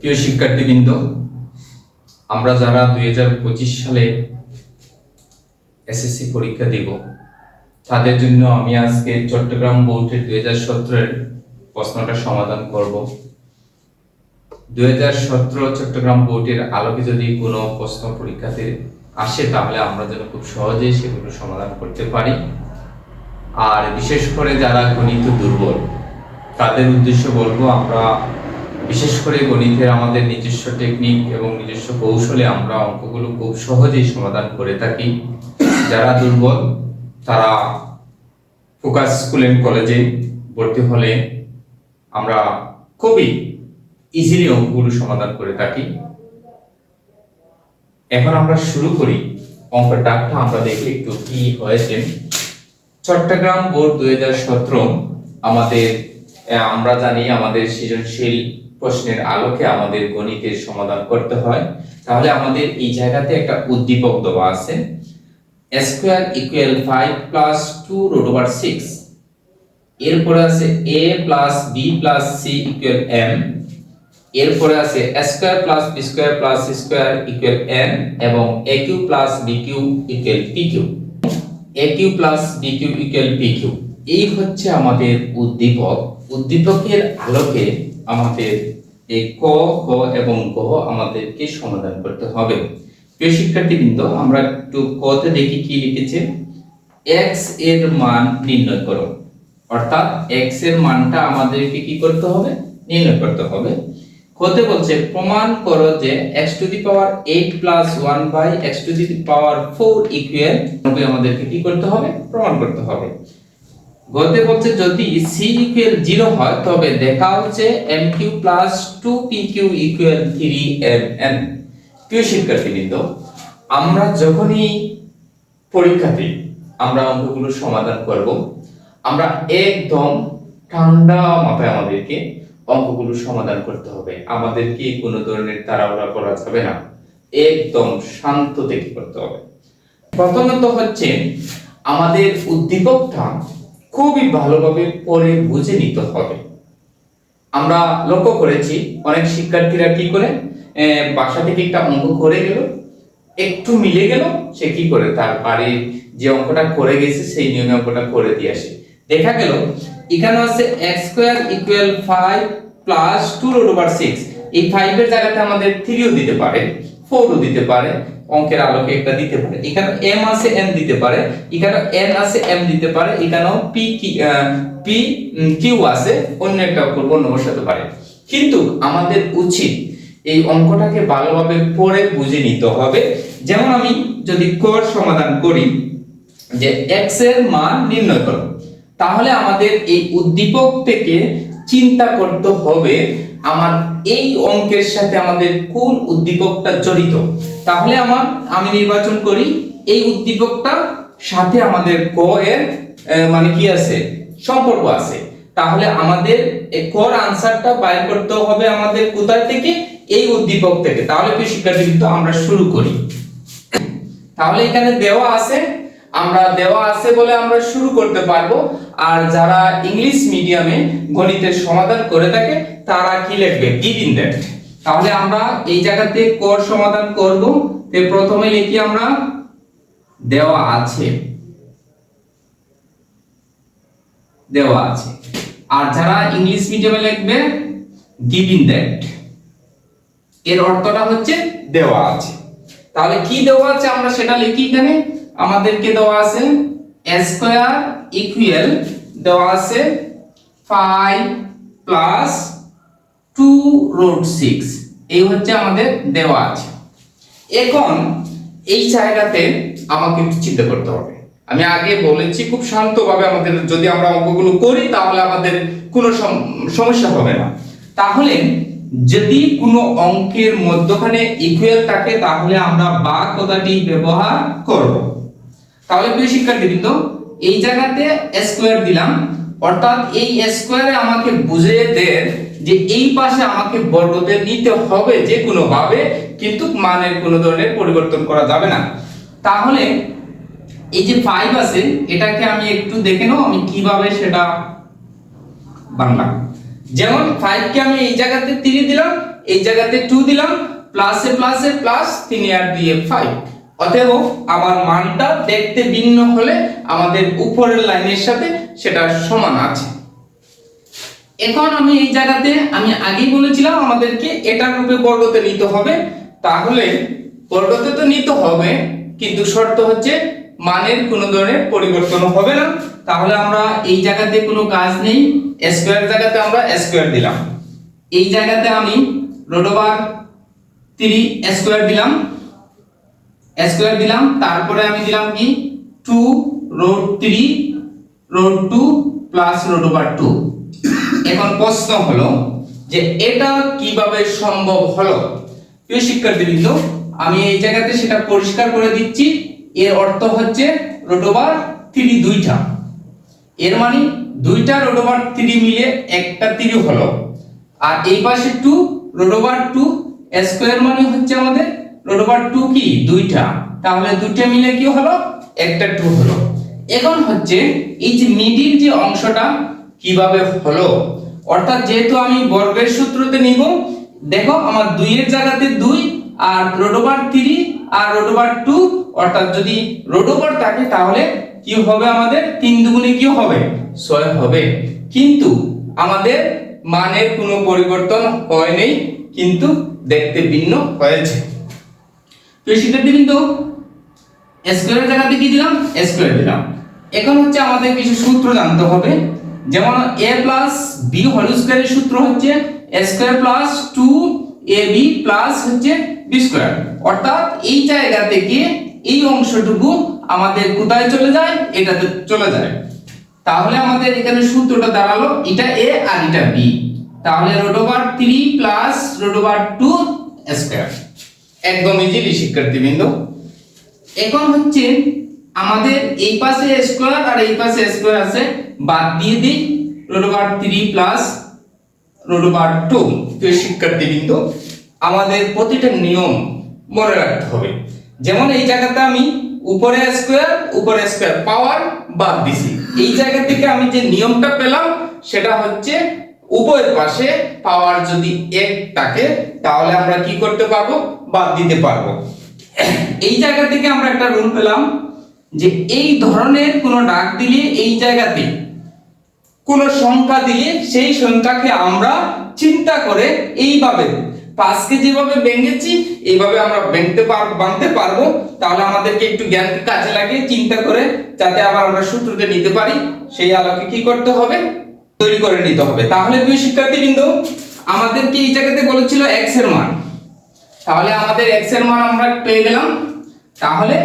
প্রিয় শিক্ষার্থীবৃন্দ, আমরা যারা দুই সালে এসএসসি পরীক্ষা দিব, তাদের জন্য আমি আজকে চট্টগ্রাম বোর্ডের দুই হাজার সতেরোর প্রশ্নটা সমাধান করব। দুই হাজার সতেরো চট্টগ্রাম বোর্ডের আলোকে যদি কোনো প্রশ্ন পরীক্ষাতে আসে, তাহলে আমরা যেন খুব সহজেই সেগুলো সমাধান করতে পারি। আর বিশেষ করে যারা গণিত দুর্বল, তাদের উদ্দেশ্য বলব, আমরা বিশেষ করে গণিতের আমাদের নিজস্ব টেকনিক এবং নিজস্ব কৌশলে আমরা অঙ্কগুলো খুব সহজেই সমাধান করে থাকি। যারা দুর্বল, তারা ফোকাস স্কুল অ্যান্ড কলেজে ভর্তি হলে আমরা খুবই ইজিলি অঙ্কগুলো সমাধান করে থাকি। এখন আমরা শুরু করি। অঙ্কের ডাকটা আমরা দেখি একটু কি হয়েছে। চট্টগ্রাম বোর্ড দুই হাজার সতেরো আমাদের আমরা জানি আমাদের সৃজনশীল প্রশ্নের আলোকে আমাদের গণিতের সমাধান করতে হয়। তাহলে আমাদের এই জায়গাতে একটা উদ্দীপক দেওয়া আছে। Square equal five plus two root over six এরপরে আছে A plus B plus C equal M এরপরে আছে square plus B square plus square equal N এবং A Q plus B Q equal P Q A Q plus B Q equal P Q এই হচ্ছে আমাদের উদ্দীপক। উদ্দীপকের আলোকে আমাদের এই ক, খ এবং গ আমাদেরকে সমাধান করতে হবে। প্রিয় শিক্ষার্থীবৃন্দ, আমরা একটু কতে দেখি কি লিখেছে। x এর মান নির্ণয় করো। অর্থাৎ x এর মানটা আমাদেরকে কি করতে হবে? নির্ণয় করতে হবে। হতে বলছে, প্রমাণ করো যে x to the power 8 plus 1 by x to the power 4 equal আমাদেরকে কি করতে হবে? প্রমাণ করতে হবে। গতে বলছে যদি c ইকুয়াল 0 হয়, তবে দেখাও যে mq plus 2pq equal 3mn প্রিয় শিক্ষার্থীবৃন্দ, আমরা যখনই পরীক্ষাতে আমরা অঙ্কগুলো সমাধান করব। আমরা একদম ঠান্ডা মাথায় আমাদেরকে অঙ্কগুলো সমাধান করতে হবে। আমাদেরকে কোনো ধরনের তাড়াহুড়া করা যাবে না। একদম শান্ত থেকে করতে হবে। প্রথমত হচ্ছে, আমাদের উদ্দীপকটা খুবই ভালোভাবে পড়ে বুঝে নিতে হবে। আমরা লক্ষ্য করেছি, অনেক শিক্ষার্থীরা কি করে বাসা থেকে একটা অঙ্ক করে গেল, একটু মিলে গেল, সে কি করে, তার বাড়ির যে অঙ্কটা করে গেছে, সেই নিয়মে অঙ্কটা করে দিয়ে আসে। দেখা গেল, এখানে আছে x square equal five plus two root over six এই ফাইভের জায়গাতে আমাদের থ্রিও দিতে পারে ফোরও দিতে পারে। অঙ্কের আলোকে একটা দিতে পারে। এখানে এম আছে এন দিতে পারে। এখানে এন আছে এম দিতে পারে। এখানেও পি কি পি কিউ আছে। অন্য একটা অক্ষর অন্য বসাতে পারে। কিন্তু আমাদের উচিত এই অঙ্কটাকে ভালোভাবে পড়ে বুঝে নিতে হবে। যেমন আমি যদি কর সমাধান করি, যে x এর মান নির্ণয় করো, তাহলে আমাদের এই উদ্দীপক থেকে চিন্তা করতে হবে, আমার এই অঙ্কের সাথে আমাদের কোন উদ্দীপকটা জড়িত। তাহলে আমার, আমি নির্বাচন করি। এই উদ্দীপকটা সাথে আমাদের ক এর মানে কি আছে? সম্পর্ক আছে। তাহলে আমাদের কর আনসারটা বাইর করতে হবে আমাদের কোথায় থেকে? এই উদ্দীপক থেকে। তাহলে কি শিক্ষার্থী, কিন্তু আমরা শুরু করি। তাহলে এখানে দেওয়া আছে। আমরা দেওয়া আছে বলে আমরা শুরু করতে পারব। আর যারা ইংলিশ মিডিয়ামে গণিতের সমাধান করে থাকে, তারা কি লিখবে? গিভিন দ্যাট তাহলে আমরা এই জায়গাতে কর সমাধান করব। তে প্রথমে লিখি আমরা, দেওয়া আছে। দেওয়া আছে। আর যারা ইংলিশ মিডিয়ামে লিখবে গিভিন দ্যাট এর অর্থটা হচ্ছে দেওয়া আছে। তাহলে কি দেওয়া আছে আমরা সেটা লিখি এখানে। আমাদেরকে দেওয়া আছে স্কোয়ার ইকুয়াল দেওয়া আছে five plus two root six এই হচ্ছে আমাদের দেওয়া আছে। এখন এই জায়গাতে আমাকে একটু চিন্তা করতে হবে। আমি আগে বলেছি খুব শান্তভাবে আমাদের, যদি আমরা অঙ্কগুলো করি তাহলে আমাদের কোনো সম- সমস্যা হবে না। তাহলে যদি কোনো অঙ্কের মধ্যখানে ইকুয়াল থাকে তাহলে আমরা বা কথাটি ব্যবহার করব। তাহলে প্রিয় শিক্ষার্থীবৃন্দ, এই জায়গাতে স্কোয়ার দিলাম। অর্থাৎ এই স্কোয়ারে আমাকে বুঝিয়ে দেন যে এই পাশে আমাকে বর্গতে নিতে হবে যে কোনো ভাবে কিন্তু মানের কোনো ধরনের পরিবর্তন করা যাবে না। তাহলে এই যে ফাইভ আছে, এটাকে আমি একটু দেখে নাও আমি কীভাবে সেটা বাংলা যেমন ফাইভ কে আমি এই জায়গাতে থ্রি দিলাম, এই জায়গাতে টু দিলাম প্লাসে প্লাসে প্লাস তিন আর দিয়ে ফাইভ অতএব আমার মানটা দেখতে ভিন্ন হলে আমাদের উপরের লাইনের সাথে সেটা সমান আছে। এখন আমি এই জায়গাতে, আমি আগেই বলেছিলাম আমাদেরকে এটার রূপে বর্গতে নিতে হবে। তাহলে বর্গতে তো নিতে হবে, কিন্তু শর্ত হচ্ছে মানের কোনো ধরনের পরিবর্তন হবে না। তাহলে আমরা এই জায়গাতে কোনো কাজ নেই, স্কোয়ার জায়গাতে আমরা স্কোয়ার দিলাম। এই জায়গাতে আমি রোড ওভার স্কোয়ার দিলাম। স্কোয়ার দিলাম, তারপরে আমি দিলাম কি? Two root three root two plus root over two এখন প্রশ্ন হলো যে এটা কীভাবে সম্ভব হলো? প্রিয় শিক্ষার্থীবৃন্দ, আমি এই জায়গাতে সেটা পরিষ্কার করে দিচ্ছি। এর অর্থ হচ্ছে রোড ওভার থ্রি দুইটা। এর মানে দুইটা রোড ওভার থ্রি মিলে একটা থ্রি হলো। আর এই পাশে two root over two square মানে হচ্ছে আমাদের রোড ওভার টু কি? দুইটা। তাহলে দুইটা মিলে কি হলো? একটা টু হলো। এখন হচ্ছে এই যে মিডিল যে অংশটা কীভাবে হলো? অর্থাৎ যেহেতু আমি বর্গের সূত্রতে নিব, দেখো আমার দুইয়ের জায়গাতে দুই আর রোড ওভার থ্রি আর রোড ওভার টু অর্থাৎ যদি রোড ওভার থাকে তাহলে কি হবে আমাদের? তিন দুগুণে কি হবে? ছয় হবে। কিন্তু আমাদের মানের কোনো পরিবর্তন হয়নি কিন্তু দেখতে ভিন্ন হয়েছে। তো শিক্ষার্থী কিন্তু স্কোয়ারের জায়গাতে কি দিলাম? স্কোয়ার দিলাম। এখন হচ্ছে আমাদের কিছু সূত্র জানতে হবে। যেমন a প্লাস বি হোল স্কোয়ারের সূত্র হচ্ছে square plus two A B plus হচ্ছে বি স্কোয়ার অর্থাৎ এই জায়গা থেকে এই অংশটুকু আমাদের কোথায় চলে যায়? এটাতে চলে যায়। তাহলে আমাদের এখানে সূত্রটা দাঁড়াল, এটা এ আর এটা বি তাহলে root over three plus root over two square একদম ইজিলি শিক্ষার্থীবৃন্দ, এখন হচ্ছে আমাদের এই পাশে স্কোয়ার আর এই পাশে স্কোয়ার আছে, বাদ দিয়ে দিই root over three plus root over two তো শিক্ষার্থীবৃন্দ, আমাদের প্রতিটা নিয়ম মনে রাখতে হবে। যেমন এই জায়গাতে আমি উপরে স্কোয়ার উপরে স্কোয়ার পাওয়ার বাদ দিছি। এই জায়গা থেকে আমি যে নিয়মটা পেলাম, সেটা হচ্ছে উভয়ের পাশে পাওয়ার যদি এক থাকে, তাহলে আমরা কি করতে পারব? বাদ দিতে পারব। এই জায়গা থেকে আমরা একটা রুল পেলাম যে এই ধরনের কোনো ডাক দিলে এই জায়গাতে কোন সংখ্যা দিলে সেই সংখ্যাকে আমরা চিন্তা করে এইভাবে পাঁচকে যেভাবে ভেঙেছি, এইভাবে আমরা ভেঙতে বানতে পারব। তাহলে আমাদেরকে একটু জ্ঞান কাজে লাগে চিন্তা করে, যাতে আবার আমরা সূত্রটা নিতে পারি, সেই আলোকে কি করতে হবে? তৈরি করে নিতে হবে। তাহলে দুই শিক্ষার্থীবৃন্দ, আমাদেরকে এই জায়গাতে বলেছিল x এর মান। তাহলে আমাদের x এর মান আমরা পেয়ে গেলাম। তাহলে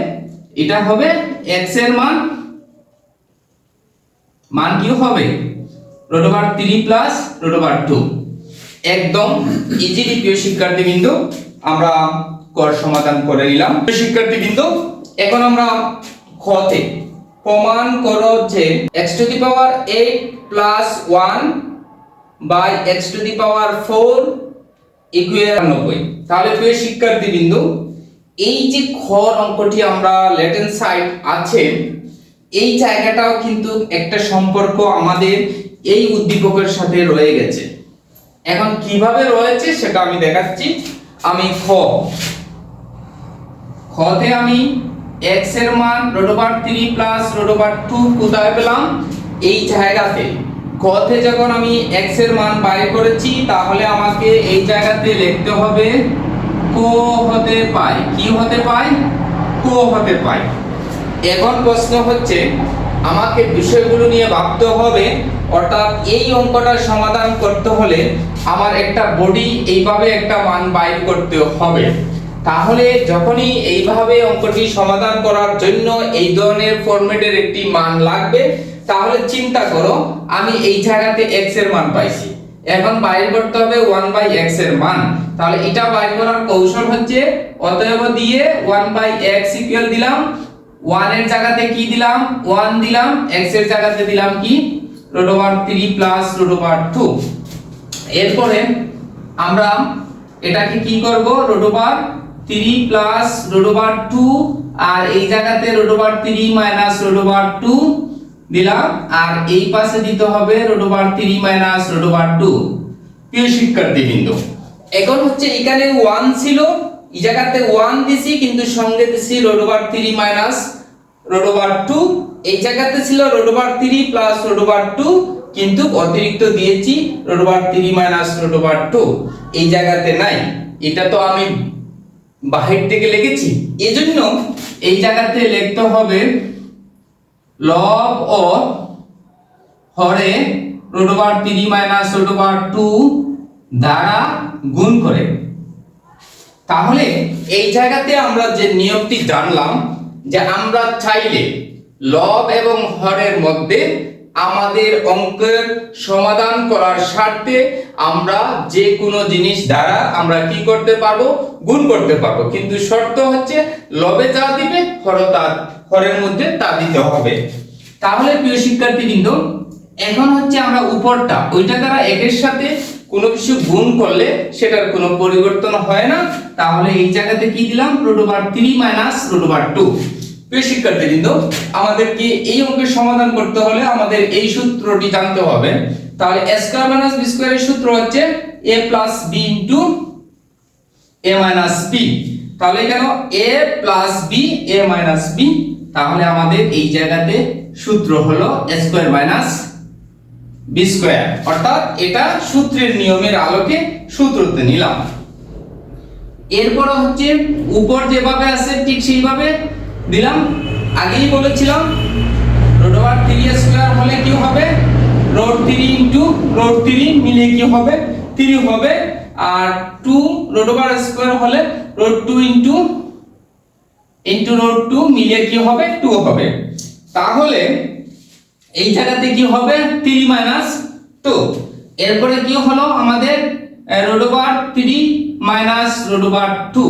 এটা হবে x এর মান। মান কি হবে? Root over three plus root over two একদম ইজিলি প্রিয় শিক্ষার্থীবৃন্দ, আমরা কর সমাধান করে নিলাম। প্রিয় শিক্ষার্থীবৃন্দ, এখন আমরা খতে প্রমাণ করো যে x to the power 8 plus 1 by x to the power 4 equal 90 তাহলে প্রিয় শিক্ষার্থীবৃন্দ, এই যে খ অঙ্কটি আমরা লেটেন সাইড আছে, এই জায়গাটাও কিন্তু একটা সম্পর্ক আমাদের এই উদ্দীপকের সাথে রয়ে গেছে। এখন কীভাবে রয়েছে সেটা আমি দেখাচ্ছি। আমি খ। খতে আমি x এর মান root over 3 plus root over 2 কোথায় পেলাম? এই জায়গাতে। খতে যখন আমি x এর মান বাইর করেছি, তাহলে আমাকে এই জায়গাতে লিখতে হবে কো হতে পাই। কি হতে পাই? কো হতে পাই। এখন প্রশ্ন হচ্ছে, আমাকে বিষয়গুলো নিয়ে ভাবতে হবে। অর্থাৎ এই অঙ্কটার সমাধান করতে হলে আমার একটা বডি এইভাবে একটা মান বাইর করতে হবে। তাহলে যখনই এইভাবে অঙ্কটি সমাধান করার জন্য এই ধরনের ফরম্যাটের একটি মান লাগবে, তাহলে চিন্তা করো, আমি এই জায়গাতে x এর মান পাইছি। এখন বাইর করতে হবে 1 বাই x এর মান। তাহলে এটা বাইর করার কৌশল হচ্ছে, অতএব দিয়ে 1 বাই x ইকুয়াল দিলাম 1 এর জায়গাতে কি দিলাম? 1 দিলাম, x এর জায়গাতে দিলাম কি? Root over 3 plus root over 2 এরপরে আমরা এটাকে কি করব? Root over 3 plus root over 2 আর এই জায়গাতে root over 3 minus root over 2 দিলাম আর এই পাশে দিতে হবে root over three minus root over two প্রিয় শিক্ষার্থী বিন্দু এখন হচ্ছে এখানে ওয়ান ছিল এই জায়গাতে ওয়ান দিছি কিন্তু সঙ্গে দিছি root over three minus root over two এই জায়গাতে ছিল root over three plus root over two কিন্তু অতিরিক্ত দিয়েছি root over three minus root over two এই জায়গাতে নাই এটা তো আমি বাহির থেকে লিখেছি। এজন্য এই জায়গাতে লিখতে হবে লব ও হরে root over three minus root over two দ্বারা গুণ করে। তাহলে এই জায়গাতে আমরা যে নিয়মটি জানলাম, যে আমরা চাইলে লব এবং হরের মধ্যে আমাদের অঙ্কের সমাধান করার স্বার্থে আমরা যে কোনো জিনিস দ্বারা আমরা কি করতে পারব? গুণ করতে পারব। কিন্তু শর্ত হচ্ছে, লবে যা দিবে, হর তা, হরের মধ্যে তা দিতে হবে। তাহলে প্রিয় শিক্ষার্থী কিন্তু এখন হচ্ছে আমরা উপরটা, ওইটা দ্বারা একের সাথে কোনো কিছু গুণ করলে সেটার কোনো পরিবর্তন হয় না। তাহলে এই জায়গাতে কি দিলাম? Root over three minus root over two প্রিয় শিক্ষার্থীবৃন্দ আমাদেরকে এই অঙ্কের সমাধান করতে হলে আমাদের এই সূত্রটি জানতে হবে। তাহলে a স্কয়ার মাইনাস b স্কয়ারের সূত্র হচ্ছে a plus b into a minus b তাহলে কেন a plus b, a minus b তাহলে আমাদের এই জায়গাতে সূত্র হলো স্কয়ার মাইনাস b স্কয়ার অর্থাৎ এটা সূত্রের নিয়মের আলোকে সূত্রতে নিলাম। এরপর হচ্ছে উপর যেভাবে আছে ঠিক সেইভাবে দিলাম, আগেই বলেছিলাম রোড ওভার থ্রি স্কোয়ার হলে কি হবে? Root three into root three মিলে কি হবে? থ্রি হবে, আর টু রোড ওভার স্কোয়ার হলে root two into into root two মিলে কি হবে? টু হবে। তাহলে, এই জায়গাতে কি হবে? থ্রি মাইনাস টু এরপরে কি হলো আমাদের? Root over three minus root over two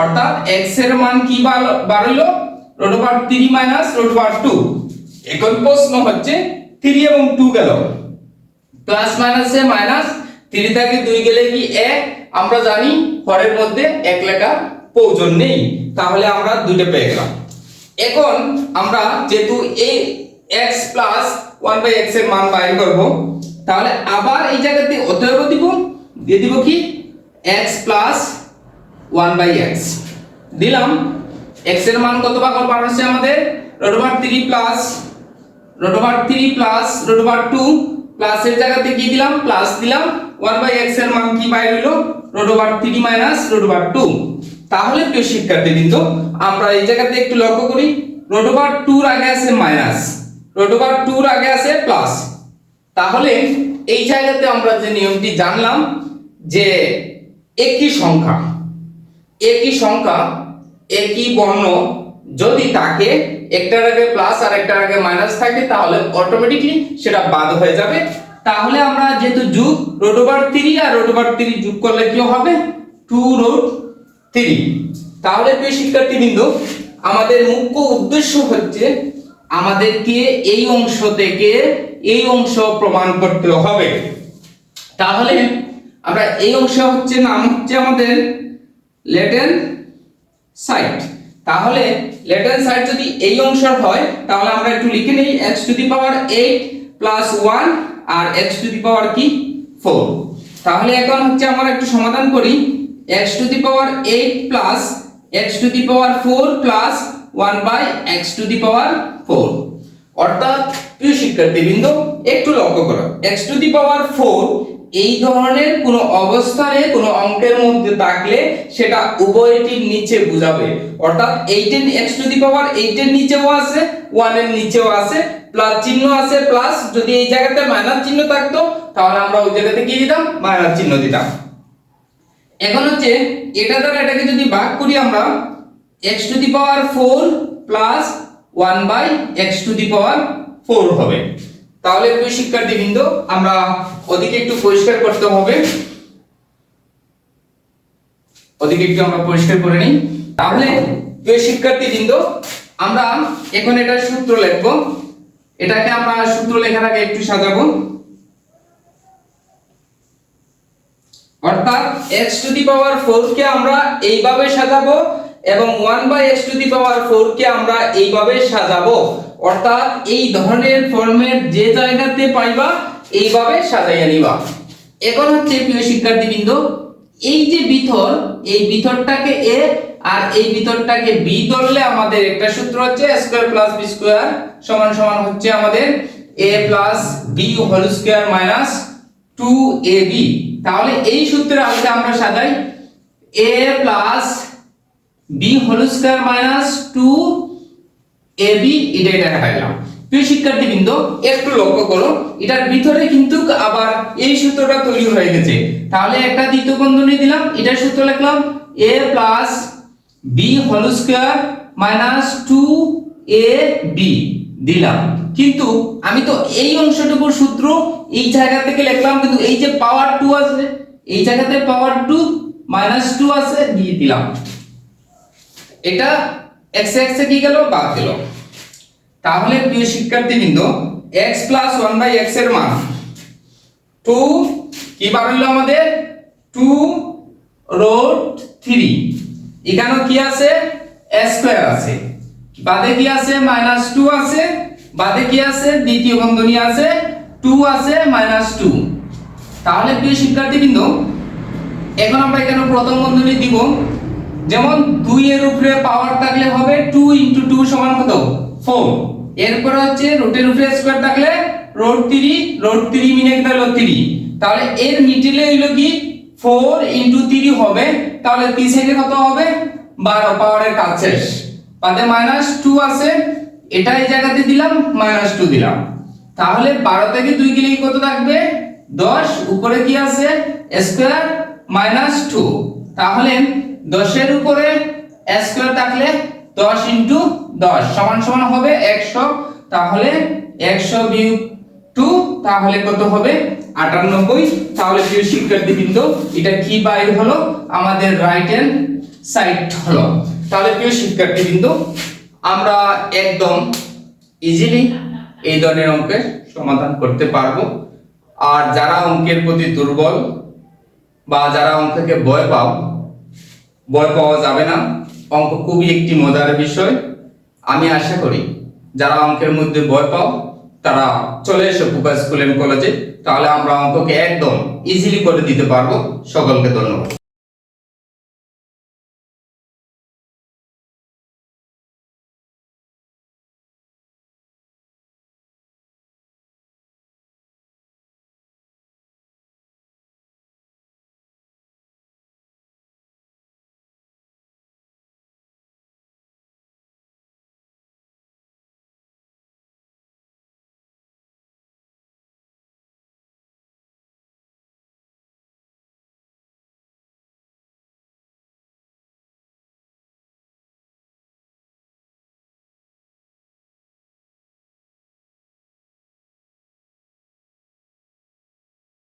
অর্থাৎ এক্সের মান কি বাড়লো? Root over three minus root over two এখন প্রশ্ন হচ্ছে থ্রি এবং টু গেল। প্লাস মাইনাসে মাইনাস থ্রি থেকে দুই গেলে কি এক? আমরা জানি হরের মধ্যে এক লেখা প্রয়োজন নেই। তাহলে আমরা দুইটা পেয়ে গেলাম। এখন আমরা যেহেতু এই x প্লাস ওয়ান বাই এক্সের মান বাইর করব, তাহলে আবার এই জায়গাতে অতএব দিব। দিয়ে দিব কি? x plus one by x দিলাম। X এর মান কত বার হচ্ছে আমাদের root over three plus plus এর জায়গাতে কি দিলাম? প্লাস দিলাম। ওয়ান বাই এক্সের মান কি বাইর রোড ওভার থ্রি মাইনাস তাহলে প্রিয় শিক্ষার্থী কিন্তু আমরা এই জায়গাতে একটু লক্ষ্য করি। রোড ওভার আগে আছে মাইনাস রোড টুর আগে আছে প্লাস তাহলে এই জায়গাতে আমরা যে নিয়মটি জানলাম, যে একই সংখ্যা একই সংখ্যা একই বর্ণ, যদি থাকে একটার আগে প্লাস আর একটার আগে মাইনাস থাকে, তাহলে অটোমেটিকলি সেটা বাদ হয়ে যাবে। তাহলে আমরা যেহেতু যোগ রোড ওভার থ্রি আর রোড ওভার থ্রি যোগ করলে কি হবে? টু রোড থ্রি তাহলে প্রিয় শিক্ষার্থীবৃন্দ, আমাদের মুখ্য উদ্দেশ্য হচ্ছে আমাদেরকে এই অংশ থেকে এই অংশ প্রমাণ করতে হবে। তাহলে আমরা এই অংশ হচ্ছে নাম হচ্ছে আমাদের লেটেন সাইড। তাহলে লেটেন সাইড যদি এই অংশের হয়, তাহলে আমরা একটু লিখে নেই, x to the power 8 plus 1 আর x টু দি পাওয়ার কি? 4 তাহলে এখন হচ্ছে আমরা একটু সমাধান করি, x to the power 8 plus x to the power 4 plus 1 by x to the power 4 অর্থাৎ প্রিয় শিক্ষার্থীবৃন্দ, একটু লক্ষ্য করো, x টু দি পাওয়ার 4 এই ধরনের কোনো অবস্থানে কোনো অঙ্কের মধ্যে থাকলে সেটা উভয়টির নিচে বুঝাবে। অর্থাৎ 8 x টু দি পাওয়ার 8 এর নিচেও আছে 1 এর নিচেও আছে প্লাস চিহ্ন আছে প্লাস যদি এই জায়গাতে মাইনাস চিহ্ন থাকতো, তাহলে আমরা ওই জায়গাতে কি দিতাম? মাইনাস চিহ্ন দিতাম। এখন হচ্ছে, এটা দ্বারা এটাকে যদি ভাগ করি আমরা, x to the power 4 plus 1 by x to the power 4 হবে। তাহলে প্রিয় শিক্ষার্থীবৃন্দ, আমরা ওদিকে একটু পরিষ্কার করতে হবে। ওদিকে একটু আমরা পরিষ্কার করে নিই। তাহলে প্রিয় শিক্ষার্থীবৃন্দ, আমরা এখন এটার সূত্র লিখব। এটাকে আমরা সূত্র লেখার আগে একটু সাজাবো। অর্থাৎ x টু দি পাওয়ার 4 কে আমরা এইভাবে সাজাবো এবং 1 by x to the power 4 কে আমরা এইভাবে সাজাবো। অর্থাৎ এই ধরনের ফর্মেট যে জায়গাতে পাইবা, এইভাবে সাজাইয়া নিবা। এখন হচ্ছে প্রিয় শিক্ষার্থীবৃন্দ, এই যে বিথর, এই বিথরটাকে এ আর এই বিথরটাকে বি ধরলে আমাদের একটা সূত্র হচ্ছে স্কয়ার প্লাস বি স্কয়ার সমান সমান হচ্ছে আমাদের A plus B whole square minus two A B তাহলে এই সূত্রের আলোকে আমরা সাজাই A plus B whole square minus two A B এটা এটা দেখাইলাম প্রিয় শিক্ষার্থীবৃন্দ, একটু লক্ষ্য করো, এটার ভিতরে কিন্তু আবার এই সূত্রটা তৈরি হয়ে গেছে। তাহলে একটা দ্বিতীয় বন্ধনী দিলাম, এটার সূত্র লিখলাম A plus B whole square minus two A B দিলাম। কিন্তু আমি তো এই অংশটুকুর সূত্র এই জায়গা থেকে লিখলাম, কিন্তু এই যে পাওয়ার টু আছে, এই জায়গাতে পাওয়ার টু মাইনাস টু আছে, দিয়ে দিলাম। এটা এক্স এক্স কি গেল? বাদ গেল। তাহলে প্রিয় শিক্ষার্থীবৃন্দ, x প্লাস ওয়ান বাই এক্সের মান টু কি বার হইল আমাদের? টু রোড থ্রি এখানে কি আছে? স্কোয়ার আছে। বাদে কি আছে? মাইনাস টু আছে। বাদে কি আছে? দ্বিতীয় বন্ধনী আছে। টু আছে মাইনাস টু তাহলে প্রিয় শিক্ষার্থীবৃন্দ, এখন আমরা এখানে প্রথম বন্ধনী দিব। যেমন দুই এর উপরে পাওয়ার থাকলে হবে টু ইন্টু টু সমান কত? ফোর এরপরে হচ্ছে রুটের উপরে স্কোয়ার থাকলে রোড থ্রি রোড থ্রি মিনে গেল থ্রি তাহলে এর মিডিলে হইল কি? ফোর ইন্টু থ্রি হবে। তাহলে তিন সাইডে কত হবে? বারো পাওয়ারের কাজ শেষ। বাদে মাইনাস টু আছে। এটা এই জায়গাতে দিলাম মাইনাস টু দিলাম। তাহলে বারো থেকে দুই গেলে কত থাকবে? দশ। উপরে কি আছে? স্কোয়ার মাইনাস টু তাহলে দশের উপরে স্কোয়ার থাকলে দশ ইন্টু দশ, সমান সমান হবে একশো, তাহলে একশো বিয়োগ টু তাহলে কত হবে আটানব্বই। তাহলে প্রিয় শিক্ষার্থী বৃন্দ এটা কি বাইর হলো? আমাদের রাইট হ্যান্ড সাইড হলো। তাহলে প্রিয় শিক্ষার্থী বৃন্দ আমরা একদম ইজিলি এই ধরনের অঙ্কের সমাধান করতে পারব। আর যারা অঙ্কের প্রতি দুর্বল বা যারা অঙ্ককে ভয় পাও ভয় পাওয়া যাবে না। অঙ্ক খুবই একটি মজার বিষয়। আমি আশা করি যারা অঙ্কের মধ্যে ভয় পাও, তারা চলে এসো পুকা স্কুল এন্ড কলেজে। তাহলে আমরা অঙ্ককে একদম ইজিলি করে দিতে পারব। সকলকে ধন্যবাদ।